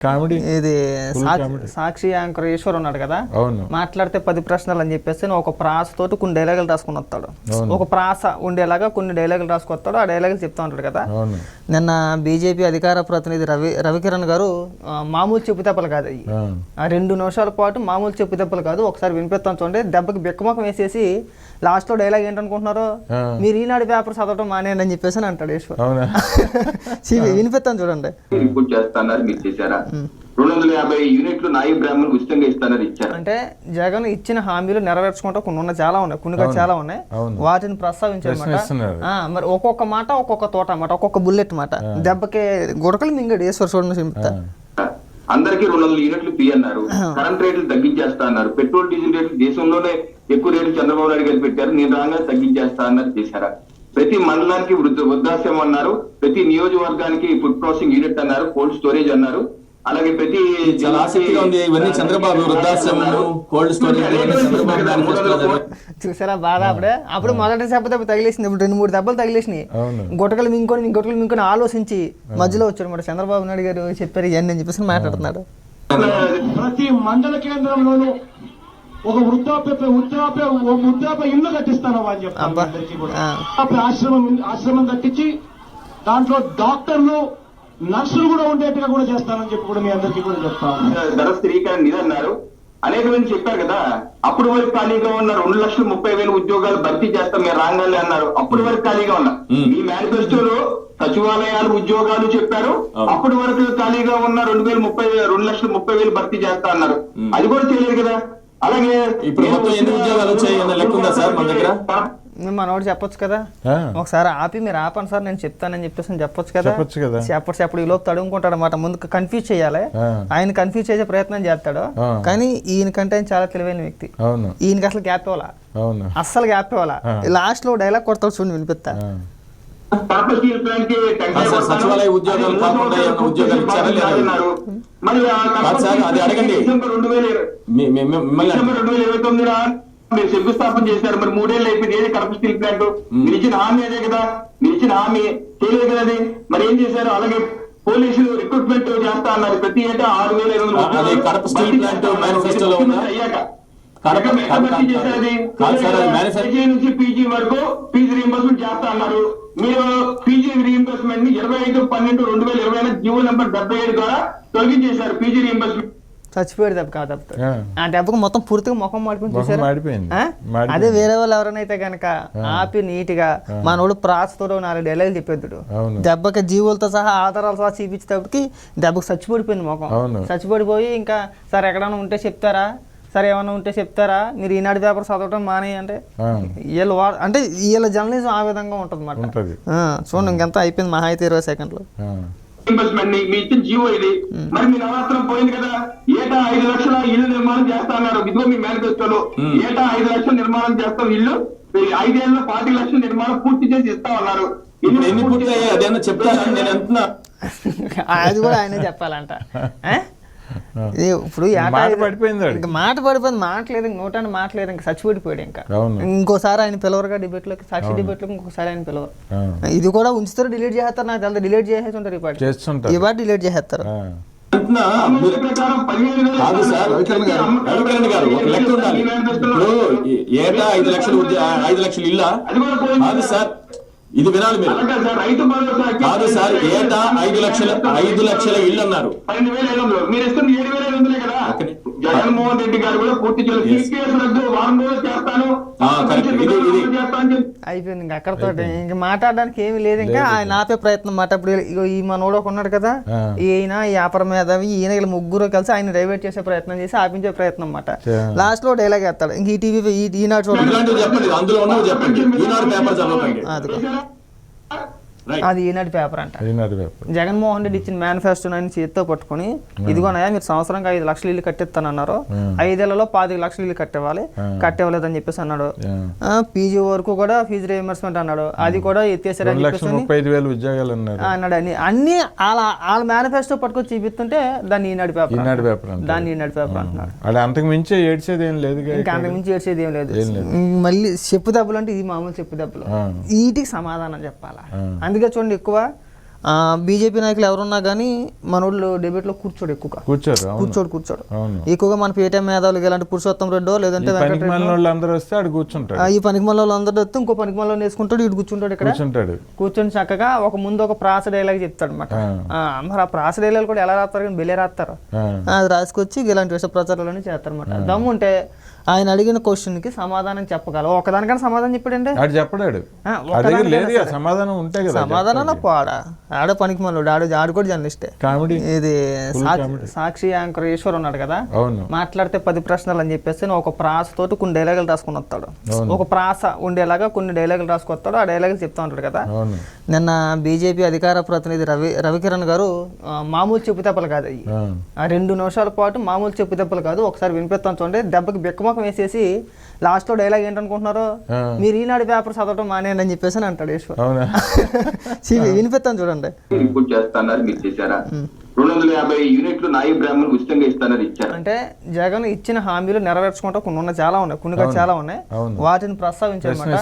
Comedy? ఇది సాక్షి anchor Eshwar ఉన్నాడు కదా? అవును. మాట్లాడితే పది ప్రశ్నలు అని చెప్పేసి ఒక ప్రాసతోటి కొన్ని డైలాగులు రాసుకుని వస్తాడు. ఒక ప్రాస ఉండేలాగా కొన్ని డైలాగులు రాసుకొస్తాడు ఆ డైలాగులు చెప్తా ఉంటాడు కదా? అవును. నిన్న బీజేపీ అధికార ప్రతినిధి రవి రవికిరణ్ గారు మామూలు చెప్పు దెబ్బలు కాదు అవి. ఆ, రెండు నిమిషాల పాటు మామూలు చెప్పు దెబ్బలు కాదు. ఒకసారి వినిపిస్తాను చూడండి. దెబ్బకి బిక్కమొక్కం వేసేసి లాస్ట్లో డైలాగ్ ఏంటనుకుంటున్నారు. మీరు ఈనాడు పేపర్ చదవటం మానేయండి అని చెప్పేసి అని అంటాడు ఈశ్వర్. వినిపిస్తాను చూడండి. రెండు వందల యాభై యూనిట్లు నాయి బ్రాహ్మణులు ఉచితంగా ఇస్తానని ఇచ్చారు. అంటే జగన్ ఇచ్చిన హామీలు నెరవేర్చుకుంటూ కొన్ని ఉన్నాయి చాలా ఉన్నాయి కొన్ని చాలా ఉన్నాయి. వాటిని. ఆ, మరి ఒక్కొక్క మాట ఒక్కొక్క తోట అన్నమాట ఒక్కొక్క బుల్లెట్ మాట దెబ్బకి గుడకలు మింగాడు ఈశ్వర్ చూడండి చింపుతా అందరికీ రెండు వందల యూనిట్లు ఫీ అన్నారు. కరెంట్ రేట్లు తగ్గించేస్తా అన్నారు. పెట్రోల్ డీజిల్ రేట్లు దేశంలోనే ఎక్కువ రేట్లు చంద్రబాబు నాయుడు గారు పెట్టారు. నేను రాగా తగ్గించేస్తా అన్నారు చేశారా. ప్రతి మండలానికి వృద్ధ వృద్ధాశ్రమం అన్నారు. ప్రతి నియోజకవర్గానికి ఫుడ్ ప్రాసెసింగ్ యూనిట్ అన్నారు. కోల్డ్ స్టోరేజ్ అన్నారు. అలాగే ప్రతి చాలా ఆసక్తిగా ఉంది. ఇవన్నీ చంద్రబాబు వృద్ధాశ్రమము కోల్డ్ స్టోరేజ్. చూసారా? బాధ అప్పుడే. అప్పుడు మొదటి దెబ్బ దెబ్బ తగిలేసింది. ఇప్పుడు రెండు మూడు దెబ్బలు తగిలేసినాయి. అవును. గుటకలు మింకొని గుటకలు మింకొని ఆలోచించి మధ్యలో వచ్చాడు మరి చంద్రబాబు నాయుడు గారు చెప్పారు ఇవన్నీ అని చెప్పేసి మాట్లాడుతున్నాడు. ప్రతి మండల కేంద్రంలోనూ ఒక వృద్ధాప్య వృద్ధాప్య వృద్ధాప్య ఇల్లు కట్టిస్తాను అని ఆశ్రమం ఆశ్రమం కట్టించి దాంట్లో డాక్టర్లు నర్సులు కూడా ఉండేట్టుగా కూడా చేస్తానని చెప్పి కూడా మీ అందరికీ కూడా చెప్తాను ధర స్థిరీకరణ అన్నారు అనేక మంది చెప్పారు కదా అప్పుడు వరకు ఖాళీగా ఉన్న రెండు లక్షల ముప్పై వేల ఉద్యోగాలు భర్తీ చేస్తాం మీరు రాగానే అన్నారు అప్పుడు వరకు ఖాళీగా ఉన్నా. మీ మేనిఫెస్టోలో సచివాలయాలు ఉద్యోగాలు చెప్పారు. అప్పటి వరకు ఖాళీగా ఉన్న రెండు వేల ముప్పై రెండు లక్షల ముప్పై వేలు భర్తీ చేస్తా అన్నారు. అది కూడా చేయలేదు కదా అలాగే ఇప్పుడు మొత్తం ఎన్ని ఉద్యోగాలు వచ్చాయి అన్న లెక్క ఉందా సార్ మన దగ్గర? మనోడు చెప్పొచ్చు కదా ఆ, ఒకసారి ఆపి మీరు ఆపండి సార్ నేను చెప్తానని చెప్పేసి అని చెప్పొచ్చు కదా చెప్పొచ్చు కదా. చెప్పచ్చు అప్పుడు ఈ లోపు తడుముకుంటాడు అనమాట ముందు కన్ఫ్యూజ్ చేయాలి. ఆయన కన్ఫ్యూజ్ చేసే ప్రయత్నం చేస్తాడు. కానీ ఈయనకంటే ఆయన చాలా తెలివైన వ్యక్తి అవును ఈయనకి అసలు గ్యాప్ ఇవ్వాలా అవును అస్సలు గ్యాప్ ఇవ్వాలా. లాస్ట్లో డైలాగ్ కొడతాడు చూడండి వినిపిస్తా. సచివాలయ ఉద్యోగాలు కాకుండా ఉద్యోగాలు ఇచ్చారా లేదా? సార్, అది అడగండి. మిమ్మల్ని మీరు శంకుస్థాపన చేశారు. మరి మూడేళ్ళు అయిపోయింది. ఏది కడప స్టీల్ ప్లాంట్? మీరు ఇచ్చిన హామీ అదే కదా? మీరు ఇచ్చిన హామీ చేయలేదు కదా అది? మరి ఏం చేశారు? అలాగే పోలీసులు రిక్రూట్మెంట్ చేస్తా అన్నారు. ప్రతి ఏటా ఆరు వేల ఐదు వందల కడప స్టీల్ ప్లాంట్ మేనిఫెస్టోలో? అయ్యాక. పీజీ నుంచి పీజీ వరకు ఫీజు రీఎంబర్స్మెంట్ చేస్తా అన్నారు. మీరు పీజీ రీఎంబర్స్మెంట్ని ఇరవై ఐదు పన్నెండు రెండు వేల ఇరవై జీవో నెంబర్ డెబ్బై ఏడు ద్వారా తొలగించేశారు. పీజీ రీఎంబర్స్మెంట్ చచ్చిపోయాడు దెబ్బ కాదు దెబ్బతో ఆ. ఆ దెబ్బకు మొత్తం పూర్తిగా ముఖం మాడిపోయింది చూసారా. ఆ? అదే వేరే వాళ్ళు ఎవరైనా కనుక ఆపి నీట్గా మనోడు ప్రాసతో నాలుగు డైలాగులు చెప్పేద్దుడు. దెబ్బకి జీవులతో సహా ఆధారాలు సహా చూపించేటప్పటికి దెబ్బకి చచ్చిపడిపోయింది ముఖం. చచ్చిపడిపోయి ఇంకా సార్ ఎక్కడైనా ఉంటే చెప్తారా సరే ఏమైనా ఉంటే చెప్తారా మీరు ఈనాడు పేపర్ చదవటం మానే అంటే ఆ. వీళ్ళు అంటే వీళ్ళ జర్నలిజం ఆ విధంగా ఉంటుంది ఉంటది. చూడండి ఇంకెంత అయిపోయింది మహా అయితే ఇరవై సెకండ్లు రీఎంబర్స్మెంట్ని మీ ఇచ్చిన జీవో ఇది మరి మీ నవరాత్రం పోయింది కదా. ఏటా ఐదు లక్షల ఇల్లు నిర్మాణం చేస్తా అన్నారు ఇదిగో మీ మేనిఫెస్టోలో. ఏటా ఐదు లక్షల నిర్మాణం చేస్తాం ఇల్లు? ఈ ఐదేళ్ళలో పాతి లక్షల నిర్మాణం పూర్తి చేసి ఇస్తా ఉన్నారు ఎన్ని పూర్తయ్యాయి? అదేమన్నా చెప్తారా నేను అంటున్నా అది కూడా ఆయనే చెప్పాలంట. ఇప్పుడు మాట పడిపోయింది. ఇంకా మాట పడిపోయింది మాట్లేదు ఇంక నోటాన్ని మాట్లేదు ఇంకా చచ్చిపడిపోయాడు ఇంకా. ఇంకోసారి ఆయన పిలవరుగా డిబేట్లోకి సాక్షి డిబేట్లోకి ఇంకోసారి ఆయన పిలవరు. ఇది కూడా ఉంచుతారు డిలీట్ చేస్తారు నాకు తెలియదు డిలీట్ చేసేసి ఉంటారు ఈ పాటి చేస్తుంటారు. ఈ పాటి డిలీట్ చేసేస్తారు కాదు సార్ రవికిరణ్ గారు రవికిరణ్ గారు ఒక లెక్క ఉండాలి. ఇప్పుడు ఏ- ఏటా ఐదు లక్షలు ఐదు లక్షలు ఇల్లా? కాదు సార్ ఇది వినాలి మీరు. కాదు సార్ ఏటా ఐదు లక్షల ఐదు లక్షల ఇల్లు అన్నారు. జగన్మోహన్ రెడ్డి గారు కూడా పూర్తి చేస్తాను. అయిపోయింది ఇంకా అక్కడతో ఇంక మాట్లాడడానికి ఏమీ లేదు ఇంకా. ఆయన ఆపే ప్రయత్నం మాట. ఇప్పుడు ఇగో ఈ మనోడు ఒక ఉన్నాడు కదా. ఈయన ఈ వ్యాపారం మేధావి ఈయన వీళ్ళ ముగ్గురు కలిసి ఆయన డైవర్ట్ చేసే ప్రయత్నం చేసి ఆపించే ప్రయత్నం అన్నమాట లాస్ట్లో డైలాగ్ వేస్తాడు ఇంక ఈ టీవీ ఈ ఈనాడు చూడండి అందులో చెప్పండి. ఈనాడు పేపర్ చదవకండి. రైట్ అది ఈనాడు పేపర్ అంట. ఈనాడు పేపర్ జగన్మోహన్ రెడ్డి ఇచ్చిన మేనిఫెస్టో అని చేతితో పట్టుకొని ఇదిగోనయ్యా మీరు సంవత్సరంగా ఐదు లక్షలు ఇల్లు కట్టిస్తానన్నారు. ఐదేళ్ళలో పాతిక లక్షలు ఇల్లు కట్టివ్వాలి కట్టివ్వలేదని చెప్పేసి అన్నాడు. పీజీ వరకు కూడా ఫీజు రియంబర్స్మెంట్ అన్నాడు. అది కూడా ఎత్తేసారని చెప్పేసి వేలు ఉద్యోగాలు అన్నాడు. అని అన్ని వాళ్ళ వాళ్ళ మేనిఫెస్టో పట్టుకొని చూపిస్తుంటే దాన్ని ఈనాడు పేపర్ ఈనాడు పేపర్. దాన్ని ఈనాడు పేపర్ అంటున్నాడు. అది అంతకు మించి ఏడ్చేది ఏం లేదు ఇంకా అంతకు మించి ఏడ్చేది ఏం లేదు. మళ్ళీ చెప్పు దెబ్బలు అంటే ఇది మామూలు చెప్పు దెబ్బలు. వీటికి సమాధానం చెప్పాలా? అందుకే చూడండి ఎక్కువ. బీజేపీ నాయకులు ఎవరున్నా కానీ మనోళ్ళు డిబేట్లో కూర్చోడు ఎక్కువగా. కూర్చోరు అవును. కూర్చోడు కూర్చోడు. అవును. ఎక్కువగా మన పేటీఎం మేధావులు ఇలాంటి పురుషోత్తం రెడ్డో లేదంటే అందరూ వస్తే ఆడు కూర్చుంటాడు. ఆ, ఈ పనికి మళ్ళీ అందరూ వస్తే ఇంకో పనికి మళ్ళీ వేసుకుంటాడు ఇటు కూర్చుంటాడు ఇక్కడ. కూర్చుంటాడు. కూర్చొని చక్కగా ఒక ముందు ఒక ప్రాస డైలాగ్ చెప్తాడు అనమాట మరి ఆ ప్రాస డైలాగ్ కూడా ఎలా రాస్తారు కానీ బెల్లే రాస్తారు. అది రాసుకొచ్చి ఇలాంటి విష ప్రచారాలన్నీ చేస్తారన్నమాట. దమ్ము ఉంటే ఆయన అడిగిన క్వశ్చన్కి సమాధానం చెప్పగలవు? ఒకదానికన్నా సమాధానం చెప్పాడంటే ఆడు చెప్పడాడు లేదు సమాధానం ఉంటే కదా సమాధానం పోడా ఆడ. పనికి మళ్ళీ ఆడు ఆడు కూడా జర్నలిస్టే. కామెడీ. ఇది సాక్షి యాంకర్ ఈశ్వర్ ఉన్నాడు కదా. మాట్లాడితే పది ప్రశ్నలు అని చెప్పేసి ఒక ప్రాస తోటి కొన్ని డైలాగులు రాసుకుని వస్తాడు. ఒక ప్రాస ఉండేలాగా కొన్ని డైలాగులు రాసుకొస్తాడు ఆ డైలాగులు చెప్తా ఉంటాడు కదా. నిన్న బీజేపీ అధికార ప్రతినిధి రవి రవికిరణ్ గారు మామూలు చెప్పు దెబ్బలు కాదు అవి ఆ, ఆ రెండు నిమిషాల పాటు మామూలు చెప్పు దెబ్బలు కాదు. ఒకసారి వినిపిస్తాను చూడండి. దెబ్బకి బిక్కమొక్కం వేసేసి లాస్ట్లో డైలాగ్ ఏంటనుకుంటున్నారు. మీరు ఈనాడు పేపర్ చదవటం మానేయండి అని చెప్పేసి అని అంటాడు ఈశ్వర్ వినిపిస్తాను చూడండి. రిపోర్ట్ చేస్తాన్నారు మీరు చేశారా? రెండు వందల యాభై యూనిట్లు నాయి బ్రాహ్మణులు ఉచితంగా ఇస్తానని ఇచ్చారు. అంటే జగన్ ఇచ్చిన హామీలు నెరవేర్చుకుంటా కొన్ని ఉన్నాయి చాలా ఉన్నాయి కొన్ని చాలా ఉన్నాయి. వాటిని ప్రస్తావించారన్నమాట.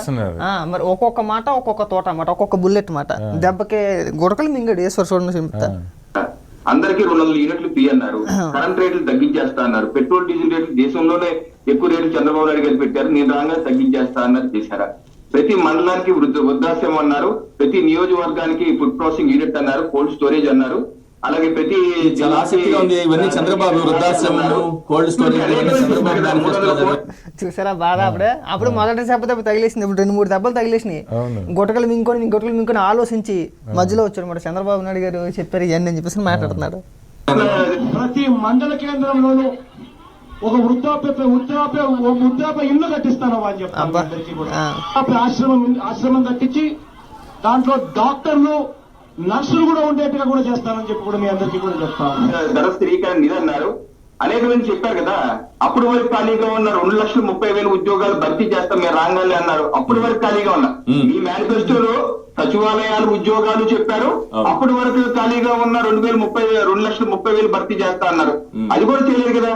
ఆ, మరి ఒక్కొక్క మాట ఒక్కొక్క తోట అన్నమాట ఒక్కొక్క బుల్లెట్ మాట దెబ్బకి గుడకలు మింగాడు ఈశ్వర్ చూడండి చింపుతా. అందరికీ రెండు వందల యూనిట్లు పి అన్నారు. కరెంట్ రేట్లు తగ్గించేస్తా అన్నారు. పెట్రోల్ డీజిల్ రేట్లు దేశంలోనే ఎక్కువ రేట్లు చంద్రబాబు నాయుడు గారు పెట్టారు. నేను రాగా తగ్గించేస్తా అన్నారు చేశారా. ప్రతి మండలానికి వృద్ధ వృద్ధాశ్యం అన్నారు. ప్రతి నియోజకవర్గానికి ఫుడ్ ప్రాసెసింగ్ యూనిట్ అన్నారు. కోల్డ్ స్టోరేజ్ అన్నారు. అలాగే ప్రతి చాలా ఆసక్తిగా ఉంది. ఇవన్నీ చంద్రబాబు వృద్ధాశ్రమము కోల్డ్ స్టోరేజ్ చంద్రబాబు. చూసారా బాధ అప్పుడే? అప్పుడు మొదటి దెబ్బ దెబ్బ తగిలేసింది. ఇప్పుడు రెండు మూడు దెబ్బలు తగిలేసినాయి. గుటకలు మింకొని గుటకలు మింకొని ఆలోచించి మధ్యలో వచ్చాడు మరి చంద్రబాబు నాయుడు గారు. చెప్పారు ఇవన్నీ అని చెప్పేసి మాట్లాడుతున్నాడు. ప్రతి మండల కేంద్రంలోనూ ఒక వృద్ధాప్య వృద్ధాప్య వృద్ధాప్య ఇల్లు కట్టిస్తాను అని. వృద్ధాప్య ఆశ్రమం ఆశ్రమం కట్టించి దాంట్లో డాక్టర్లు నర్సులు కూడా ఉండేట్టుగా కూడా చేస్తానని చెప్పి కూడా మీ అందరికీ కూడా చెప్తాను ధర స్థిరీకరణ అన్నారు అనేక మంది చెప్పారు కదా అప్పుడు వరకు ఖాళీగా ఉన్న రెండు లక్షల ముప్పై వేల ఉద్యోగాలు భర్తీ చేస్తాం మీరు రాగాలి అన్నారు అప్పుడు వరకు ఖాళీగా ఉన్నా. మీ మేనిఫెస్టోలో సచివాలయాలు ఉద్యోగాలు చెప్పారు. అప్పటి వరకు ఖాళీగా ఉన్న రెండు వేల ముప్పై రెండు లక్షల ముప్పై వేలు భర్తీ చేస్తా అన్నారు. అది కూడా చేయలేదు కదా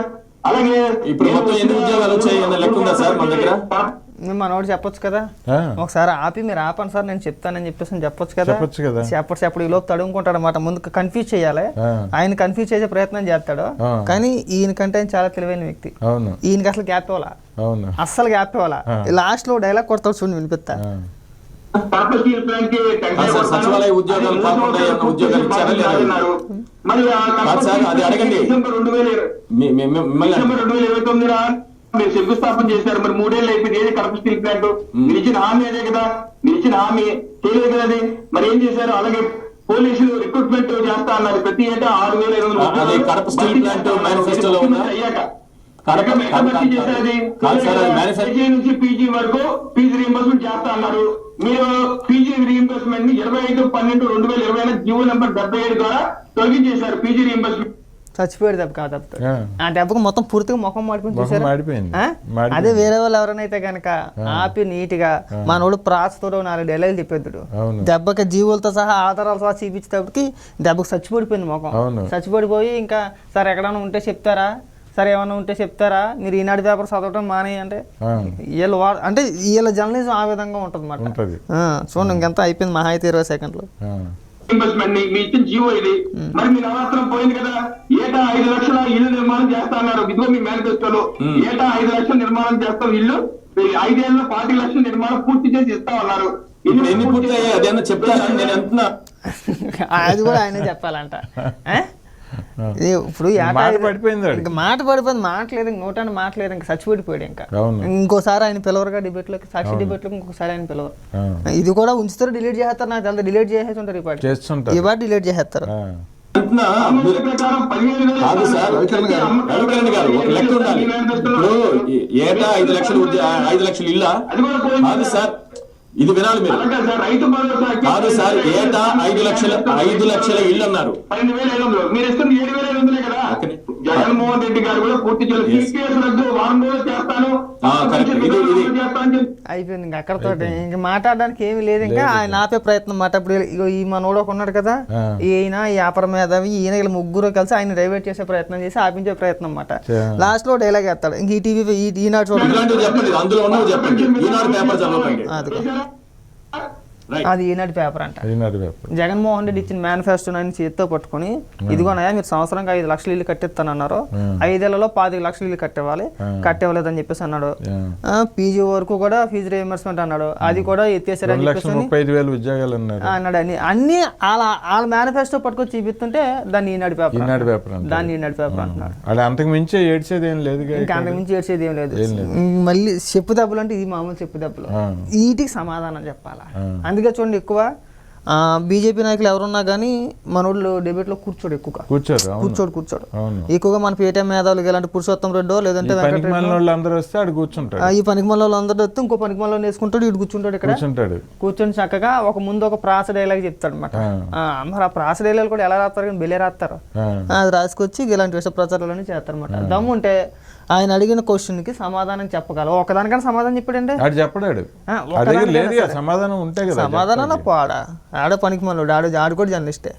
అలాగే ఇప్పుడు మొత్తం ఎన్ని ఉద్యోగాలు వచ్చాయి అన్న లెక్క ఉందా సార్ మన దగ్గర? మనోడు చెప్పొచ్చు కదా ఆ, ఒకసారి ఆపి మీరు ఆపండి సార్ నేను చెప్తానని చెప్పేసి అని చెప్పొచ్చు కదా చెప్పొచ్చు కదా. చెప్పచ్చు చెప్పడు ఈ లోపు తడుముకుంటాడు అనమాట ముందు కన్ఫ్యూజ్ చేయాలి. ఆయన కన్ఫ్యూజ్ చేసే ప్రయత్నం చేస్తాడు. కానీ ఈయనకంటే ఆయన చాలా తెలివైన వ్యక్తి అవును ఈయనకి అసలు గ్యాప్ ఇవ్వాలా అవును అస్సలు గ్యాప్ ఇవ్వాలా. లాస్ట్లో డైలాగ్ కొడతాడు చూడండి వినిపిస్తా. సచివాలయ ఉద్యోగాలు కాకుండా ఉద్యోగాలు ఇచ్చారా లేదా? సార్, అది అడగండి. మిమ్మల్ని మీరు శంకుస్థాపన చేశారు మరి మూడేళ్ళు అయిపోయింది ఏది కడప స్టీల్ ప్లాంట్? మీరు ఇచ్చిన హామీ అదే కదా? మీరు ఇచ్చిన హామీ చేయలేదు కదా అది? మరి ఏం చేశారు? అలాగే పోలీసులు రిక్రూట్మెంట్ చేస్తా అన్నారు. ప్రతి ఏటా ఆరు వేల ఐదు వందల కడప స్టీల్ ప్లాంట్ మేనిఫెస్టోలో? అయ్యాక. కేజీ నుంచి పీజీ వరకు ఫీజు రీఎంబర్స్మెంట్ చేస్తా అన్నారు. మీరు పీజీ రీఎంబర్స్మెంట్ని ఇరవై ఐదు పన్నెండు రెండు వేల ఇరవై జీవో నెంబర్ డెబ్బై ఏడు ద్వారా తొలగించేశారు. పీజీ రీఎంబర్స్మెంట్ చచ్చిపోయాడు దెబ్బ కాదు దెబ్బతో ఆ. ఆ దెబ్బకు మొత్తం పూర్తిగా ముఖం మాడిపోయి ముఖం చూసారా మాడిపోయింది. ఆ? మాడిపోయింది. అదే వేరే వాళ్ళు ఎవరైనా గనక ఆపి నీట్గా మనోడు ప్రాసతో నాలుగు డైలాగులు చెప్పేద్దుడు. దెబ్బకి జీవులతో సహా ఆధారాలు సహా చూపించేటప్పటికి దెబ్బకి చచ్చిపడిపోయింది ముఖం. చచ్చిపడిపోయి ఇంకా సార్ ఎక్కడైనా ఉంటే చెప్తారా సరే ఏమైనా ఉంటే చెప్తారా మీరు ఈనాడు పేపర్ చదవటం మానే అంటే ఆ, వీళ్ళు అంటే వీళ్ళ జర్నలిజం ఆ విధంగా ఉంటుంది ఉంటది. చూడండి ఇంకెంత అయిపోయింది మహా అయితే ఇరవై సెకండ్లు ని మీ ఇచ్చిన జీవో ఇది. మరి మీ నవరాత్రం పోయింది కదా. ఏటా ఐదు లక్షల ఇల్లు నిర్మాణం చేస్తా అన్నారు. ఇదిగో మీ మేనిఫెస్టోలో. ఏటా ఐదు లక్షల నిర్మాణం చేస్తాం ఇల్లు. ఈ ఐదేళ్ళలో పాతి లక్షల నిర్మాణం పూర్తి చేసి ఇస్తా ఉన్నారు ఎన్ని పూర్తయ్యాయి? అదేమన్నా చెప్తారా? నేను అంటున్నా అది కూడా ఆయనే చెప్పాలంట. ఇప్పుడు మాట పడిపోయింది. ఇంకా మాట పడిపోయింది మాట్లేదు ఇంక నోటాన్ని మాట్లేదు ఇంకా చచ్చిపడిపోయాడు ఇంకా. ఇంకోసారి ఆయన పిలవరుగా డిబేట్లోకి సాక్షి డిబేట్లోకి ఇంకొకసారి ఆయన పిలవరు. ఇది కూడా ఉంచుతారు డిలీట్ చేస్తారు నాకు తెలియదు డిలీట్ చేసేసి ఉంటారు ఈ పాటి. ఈ పాటి డిలీట్ చేసేస్తారు ఆ. అంటున్నా అమలు ప్రకారం పదిహేను వేల కాదు సార్ రవికిరణ్ గారు రవికిరణ్ గారు ఒక లెక్క ఉండాలి ఇప్పుడు ఏ- ఏటా ఐదు లక్షలు ఐదు లక్షలు ఇల్లా కాదు సార్ ఇది వినాలి మీరు. కాదు సార్ ఏటా ఐదు లక్షల ఐదు లక్షల ఇల్లు అన్నారు జగన్మోహన్ రెడ్డి గారు కూడా పూర్తి చేయాలి. రద్దు వారం రోజులు చేస్తాను. అయిపోయింది ఇంకా అక్కడతో ఇంక మాట్లాడడానికి ఏమీ లేదు ఇంకా. ఆయన ఆపే ప్రయత్నం మాట. ఇప్పుడు ఇగో ఈ మనోడు ఒక ఉన్నాడు కదా. ఈయన ఈ వ్యాపార మేధావి ఈయన వీళ్ళ ముగ్గురు కలిసి ఆయన డైవర్ట్ చేసే ప్రయత్నం చేసి ఆపించే ప్రయత్నం అన్నమాట లాస్ట్లో డైలాగ్ వేస్తాడు ఇంక ఈ టీవీ ఈనాడు చూడండి. అందులో చెప్పండి. ఈనాడు పేపర్? రైట్ అది ఈనాటి పేపర్ అంట. ఈనాడు పేపర్ జగన్మోహన్ రెడ్డి ఇచ్చిన మేనిఫెస్టో ఆయన చేతితో పట్టుకొని ఇదిగోనయ్యా మీరు సంవత్సరంకి ఐదు లక్షలు ఇల్లు కట్టిస్తానన్నారు. ఐదేళ్ళలో పాతిక లక్షలు ఇల్లు కట్టివ్వాలి కట్టివ్వలేదని చెప్పేసి అన్నాడు. పీజీ వరకు కూడా ఫీజు రియంబర్స్మెంట్ అన్నాడు. అది కూడా ఎత్తేసారని చెప్పేసి వేలు ఉద్యోగాలు అన్నాడు. అని అన్ని వాళ్ళ వాళ్ళ మేనిఫెస్టో పట్టుకొని చూపిస్తుంటే దాన్ని ఈనాడు పేపర్ ఈనాడు పేపర్. దాన్ని ఈనాడు పేపర్ అంటున్నాడు. అది అంతకు మించి ఏడ్చేది ఏం లేదు ఇంకా అంతకు మించి ఏడ్చేది ఏం లేదు. మళ్ళీ చెప్పు దెబ్బలు అంటే ఇది మామూలు చెప్పు దెబ్బలు. వీటికి సమాధానం చెప్పాలా? అందుకే చూడండి ఎక్కువ బీజేపీ నాయకులు ఎవరున్నా కానీ మనోళ్ళు డెబేట్లో కూర్చోడు ఎక్కువగా. కూర్చోరు అవును. కూర్చోడు కూర్చోడు. అవును. ఎక్కువగా మన పేటీఎం మేధావులు ఇలాంటి పురుషోత్తం రెడ్డో లేదంటే అందరూ వస్తే ఆడు కూర్చుంటాడు. ఆ, ఈ పనికి మళ్ళీ అందరూ వస్తే ఇంకో పనికి మళ్ళీ వేసుకుంటాడు ఇటు కూర్చుంటాడు ఇక్కడ. కూర్చుంటాడు. కూర్చొని చక్కగా ఒక ముందు ఒక ప్రాస డైలాగ్ చెప్తాడు అనమాట మరి ఆ ప్రాస డైలాగ్ కూడా ఎలా రాస్తారు కానీ బెలే రాస్తారు. అది రాసుకొచ్చి ఇలాంటి విష ప్రచారాలన్నీ చేస్తారనమాట దమ్ము ఉంటే ఆయన అడిగిన క్వశ్చన్కి సమాధానం చెప్పగలవు? ఒకదానికన్నా సమాధానం చెప్పాడంటే ఆడు చెప్పడాడు సమాధానం ఉంటే కదా సమాధానం పోడా. ఆడ పనికి మళ్ళీ ఆడు ఆడు కూడా జర్నలిస్టే.